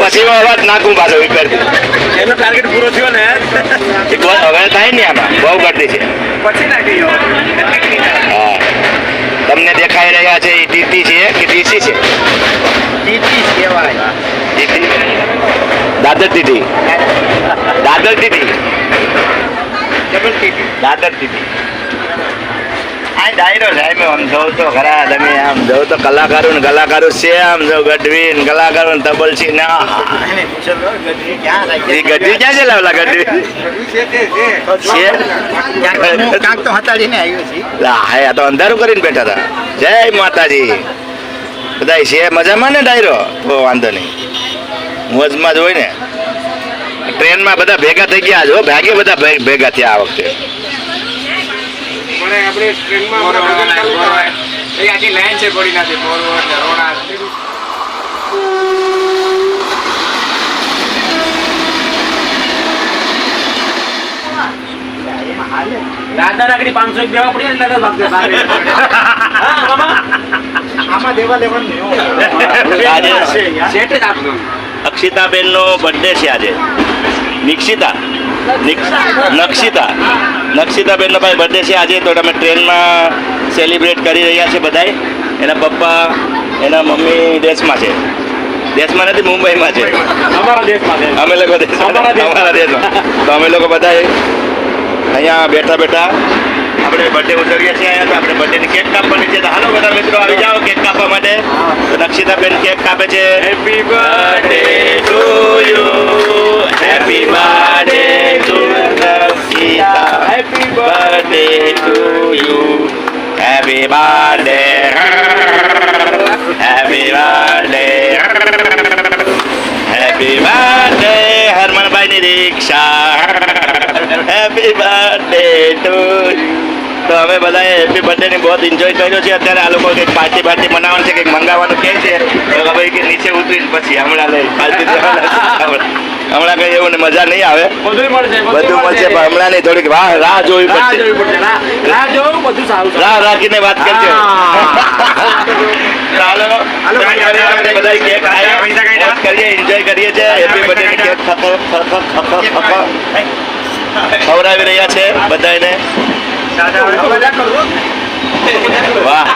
પછી અવાજ નાખું પાછો ઉપરથી એનો ટાર્ગેટ પૂરો થયો ને? હવે થાય ને આમાં બહુ ગરદી છે. પછી નાખી હા. તમને દેખાઈ રહ્યા છે એ ટીટી છે કે ટીસી છે? ટીટી કહેવાય. TT. Dadar TT. Dadar TT. Double TT. Dadar TT. આ ડાયરો સાહેબ આમ જોઉં તો ખરા તમે આમ જોઉં તો કલાકારો ને કલાકારો છે આમ જો ગઢવી ને કલાકારો ને તબલ છે ના. ગઢવી ક્યાં એ ગઢવી ક્યાં છે લાવલા ગઢવી? હે આ તો અંધારું કરીને બેઠા હતા. જય માતાજી. બધા છે મજામાં ને ડાયરો? તો વાંધો નહીં. મોજમાં જ હોય ને. ટ્રેનમાં બધા ભેગા થઈ ગયા છે હો ભાગે બધા ભેગા થયા આ વખતે. પણ આપણે ટ્રેનમાં એ આખી લાઈન છે પડી નથી મોરવડ ધરોડા દાદા નાગરી પાંચસો એક દેવા પડી એટલે આમાં દેવા લેવાનું અક્ષિતાબેનનો બર્થડે છે આજે. નિક્ષિતા. નિક્ષ- નક્ષિતા. નક્ષિતાબેનનો ભાઈ બર્થડે છે આજે તો તમે ટ્રેનમાં સેલિબ્રેટ કરી રહ્યા છે બધાય. એના પપ્પા એના મમ્મી દેશમાં છે. દેશમાં નથી મુંબઈમાં છે. અમારા દેશમાં અમે લોકો અમારા દેશમાં. તો અમે લોકો બધા અહીંયા બેઠા બેઠા આપણે બર્થડે ઉજવીએ છીએ અહીંયા તો આપણે બર્થડેની કેક કાપવાની છે. તો હાલો બધા મિત્રો આવી જાઓ કેક કાપવા માટે. તો નક્ષિતાબેન કેક કાપે છે. Happy birthday to you happy birthday birthday to you happy birthday happy birthday happy birthday હરમનભાઈની રિક્ષા હેપી બર્થડે ટુ તો અમે બધાએ હેપી બર્થડેની બહુ એન્જોય કર્યો છે. અત્યારે આ લોકો કંઈક પાર્ટી પાર્ટી મનાવવાનું છે, કંઈક મંગાવવાનું કે છે. તો હવે નીચે ઉતરીને પછી હમણાં લઈ પાર્ટી હમણાં કંઈ એવું મજા નહીં આવે. બધું મળશે પણ હમણાં નહીં થોડીક રાહ રાહ જોવી પડશે. રાહ રાખીને વાત કરજો. ખવડાવી રહ્યા છે બધાને વાહ.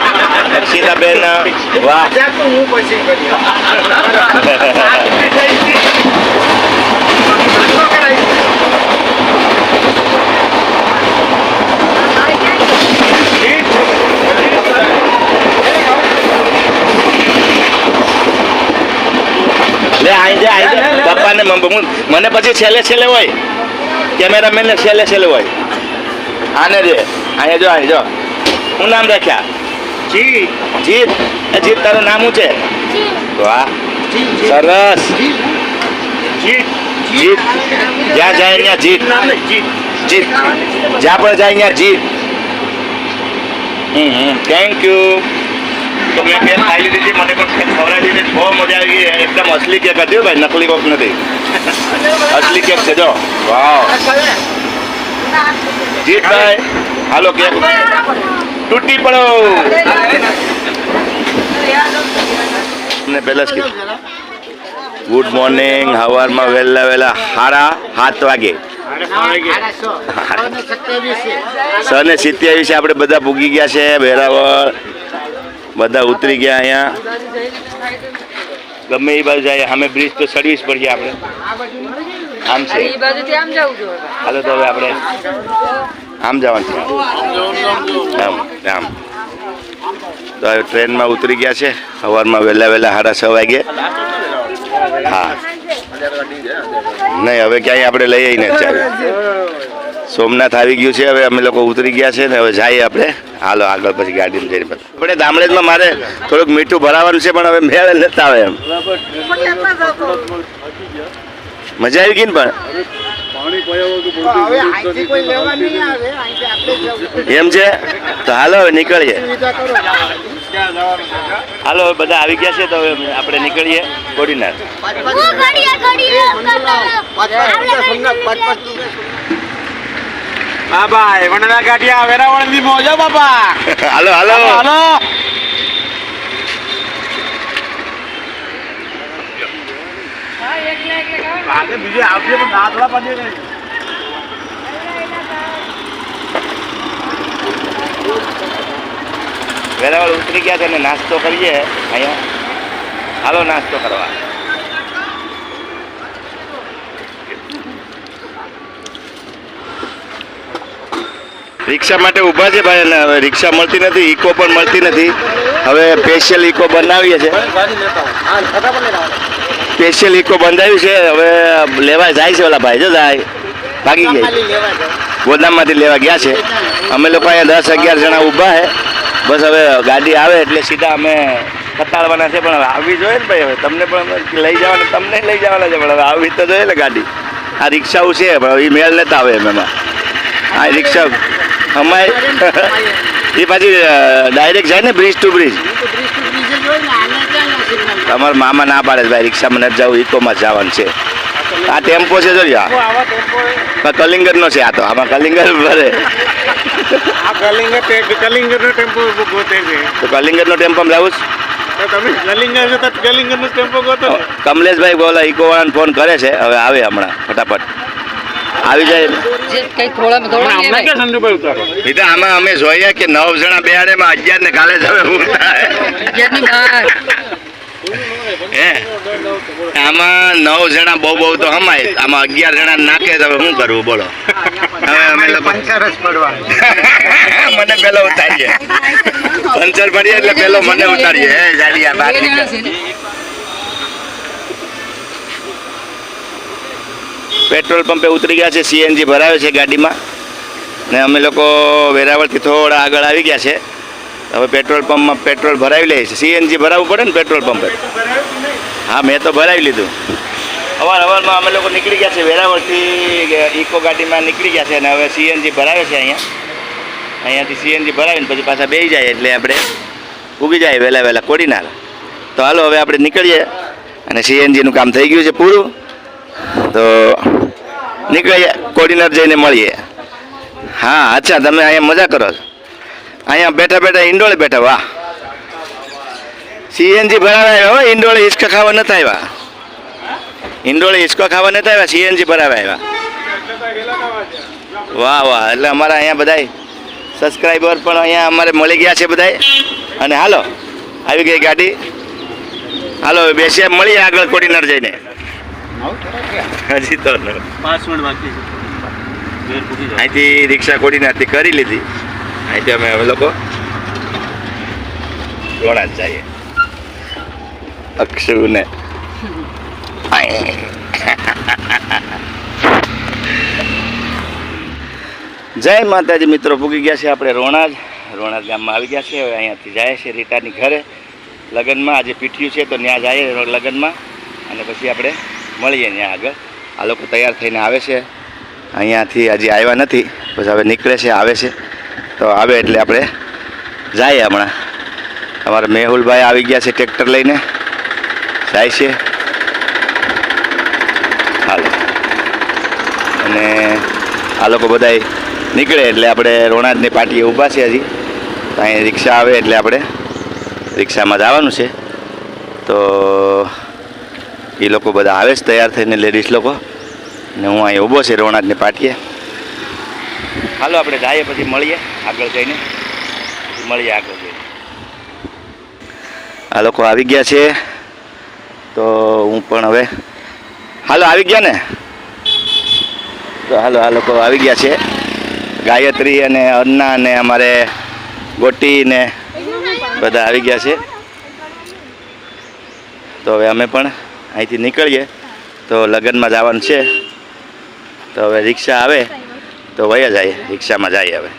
અક્ષિતાબેન વાહ. હું પછી કર્યો લે આઈ જા આઈ જા પપ્પાને મમ- હું- મને પછી છેલ્લે છેલ્લે હોય. કેમેરામેન ને છેલ્લે છેલ્લે હોય. આને જે અહીંયા જો અહીં જો. હું નામ રાખ્યા? જી જીત? જીત તારું નામ શું છે? વાહ. સરસ. જીત. જીત. જ્યાં જાય ત્યાં જીત. જીત. જીત. જ્યાં પણ જાય ત્યાં જીત. હમ હમ. થેન્ક યુ તો મેં કેક ખાઈ લીધી હતી. મને પણ ખવડાવી દીધી બહુ મજા આવી ગઈ. એકદમ અસલી કેક હતી ભાઈ. નકલી કોક નથી. અસલી કેક છે જો. વાવ. જીતભાઈ હાલો કેક. તૂટી પડો. ને પહેલા જ કીધું ગુડ મોર્નિંગ હવારમાં વહેલા વહેલા સાડા સાત વાગે. સને સિત્યાવીસે આપણે બધા ભૂગી ગયા છે. વેરાવળ બધા ઉતરી ગયા અહીંયા. ગમે એ બાજુ જાય સામે બ્રિજ તો સર્વિસ પડીએ આપણે. આમ છે. હાલો તો હવે આપણે આમ જવાનું છે. આમ આમ. તો હવે ટ્રેનમાં ઉતરી ગયા છે. સવારમાં વહેલા વહેલા સાડા છ વાગે. હા. નહીં હવે ક્યાંય આપણે લઈ આવીને ચાલે સોમનાથ આવી ગયું છે હવે અમે લોકો ઉતરી ગયા છે ને હવે જઈએ આપણે હાલો આગળ પછી ગાડીમાં જઈને પછી આપણે દામડેજમાં મારે થોડુંક મીઠું ભરાવાનું છે પણ હવે મેળે લેતા આવે એમ મજા આવી ગઈ ને પણ એમ છે તો હાલો હવે નીકળીએ હાલો હવે બધા આવી ગયા છે તો હવે આપણે નીકળીએ કોડીનાર હા ભાઈ વણના કાઢ્યા વેરાવળથી મોજો બાપા હાલો હાલો. હાલો બીજે આવશે પણ દાંતડા પડી નહીં વેરાવળ ઉતરી ગયા છે ને નાસ્તો કરીએ. અહીંયા. હાલો નાસ્તો કરવા. રિક્ષા માટે ઊભા છે ભાઈ, અને રિક્ષા મળતી નથી, ઇકો પણ મળતી નથી. હવે સ્પેશિયલ ઇકો બનાવીએ છે. સ્પેશિયલ ઇકો બંધાવ્યું છે, હવે લેવા જાય છે ઓલા ભાઈ, જો જાય. ભાગી ગયા ગોદામમાંથી લેવા ગયા છે. અમે લોકો અહીંયા દસ અગિયાર જણા ઊભા છે. બસ હવે ગાડી આવે એટલે સીધા અમે કતાળવાના છે, પણ હવે આવવી જોઈએ ને ભાઈ, હવે તમને પણ લઈ જવાના, તમને લઈ જવાના છે, પણ હવે આવવી તો જોઈએ ને ગાડી. આ રિક્ષાઓ છે, પણ એ મેળ લેતા આવે એમ એમાં. આ રિક્ષા અમારે એ પાછી ડાયરેક્ટ જાય ને બ્રિજ ટુ બ્રિજ તમારા મામા ના પાડે ભાઈ રિક્ષામાં નથી જવું ઇકોમાં જવાનું છે. આ ટેમ્પો છે જોઈએ આ. કલિંગર નો છે આ તો આમાં કલિંગર ભરે આ કલિંગર નો ટેમ્પો ગોતે છે. તો કલિંગર નો ટેમ્પો ગોતો કમલેશભાઈ બોલા ઇકો વાળાને ફોન કરે છે હવે આવે હમણાં ફટાફટ. આવી જાય. આમાં અમે જોઈએ કે નવ જણા બેહાડે માં અગિયાર ને કાલે જ હવે આમાં નવ જણા બહુ બહુ તો હમાય. આમાં અગિયાર જણા નાખે તો હવે શું કરવું? બોલો. હવે અમે મને પેલો ઉતારીએ. પંચર પડીએ એટલે પેલો મને ઉતારીએ. હે બે જણા નીકળ. છે ને પેટ્રોલ પંપે ઉતરી ગયા છે સીએનજી ભરાવે છે ગાડીમાં. ને અમે લોકો વેરાવળથી થોડા આગળ આવી ગયા છે. હવે પેટ્રોલ પંપમાં પેટ્રોલ ભરાવી લઈએ છીએ સીએનજી ભરાવવું પડે ને પેટ્રોલ પંપે? હા, મેં તો ભરાવી લીધું. અવાર અવારમાં અમે લોકો નીકળી ગયા છે વેરાવળથી ઇકો ગાડીમાં નીકળી ગયા છે અને હવે સીએનજી ભરાવે છે અહીંયા. અહીંયાથી સીએનજી ભરાવીને પછી પાછા બેસી જાય એટલે આપણે ઉગી જાય વહેલા વહેલા કોડીનાર. તો હાલો, હવે આપણે નીકળીએ અને સીએનજીનું કામ થઈ ગયું છે પૂરું. તો નીકળીએ કોડીનાર જઈને મળીએ. હા, અચ્છા, તમે અહીંયા મજા કરો અહીંયા બેઠા બેઠા ઈંડોળે બેઠા, વાહ. સીએનજી ભરાવા આવ્યા ઈંડોળે હિંચકા ખાવા નથી આવ્યા. ઈંડોળે હિંચકો ખાવા નથી આવ્યા સીએનજી ભરાવા આવ્યા. વાહ વાહ, એટલે અમારા અહીંયા બધાય સબસ્ક્રાઈબર પણ અહીંયા અમારે મળી ગયા છે બધાય. અને હાલો, આવી ગઈ ગાડી. હાલો, બેસીએ, મળીએ આગળ કોડીનાર જઈને. હજી તો. પાંચ મિનિટ બાકી છે. અહીંથી રિક્ષા કોડીનારથી કરી લીધી. અહીંથી અમે હવે લોકો ઘોડા જઈએ. અક્ષુને. જય માતાજી મિત્રો પૂગી ગયા છે આપણે રોણાજ. રોણાજ ગામમાં આવી ગયા છે. હવે અહીંયાથી જાય છે રીટાની ઘરે. લગ્નમાં આજે પીઠ્યું છે તો ત્યાં જાય લગ્નમાં. અને પછી આપણે મળીએ ત્યાં આગળ. આ લોકો તૈયાર થઈને આવે છે. અહીંયાથી હજી આવ્યા નથી. પછી હવે નીકળે છે, આવે છે. તો આવે એટલે આપણે જઈએ હમણાં. અમારા મેહુલભાઈ આવી ગયા છે ટ્રેક્ટર લઈને. જાય છે. હાલો. અને આ લોકો બધાય નીકળે એટલે આપણે રોણાજની પાટીએ ઊભા છે હજી. અહીં રિક્ષા આવે એટલે આપણે રિક્ષામાં જવાનું છે. તો એ લોકો બધા આવે છે તૈયાર થઈને લેડીઝ લોકો. ને હું અહીં ઊભો છે રોણાજની પાટીએ. હાલો આપણે જઈએ પછી મળીએ આગળ જઈને. મળીએ આગળ જઈને. આ લોકો આવી ગયા છે. તો હું પણ હવે હાલો આવી ગયા ને? તો હાલો આ લોકો આવી ગયા છે. ગાયત્રી અને અન્ના અને અમારે ગોટી ને બધા આવી ગયા છે. તો હવે અમે પણ અહીંથી નીકળીએ. તો લગ્નમાં જવાનું છે. તો હવે રિક્ષા આવે. તો વયા જાય. રિક્ષામાં જાય હવે.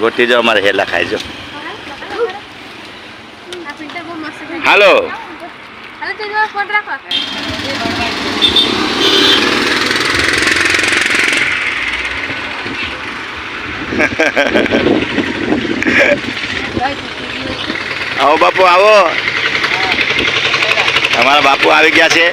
ગોટી જો અમારે હેલા ખાઈ જો. હાલો. આવો બાપુ, આવો. અમારા બાપુ આવી ગયા છે.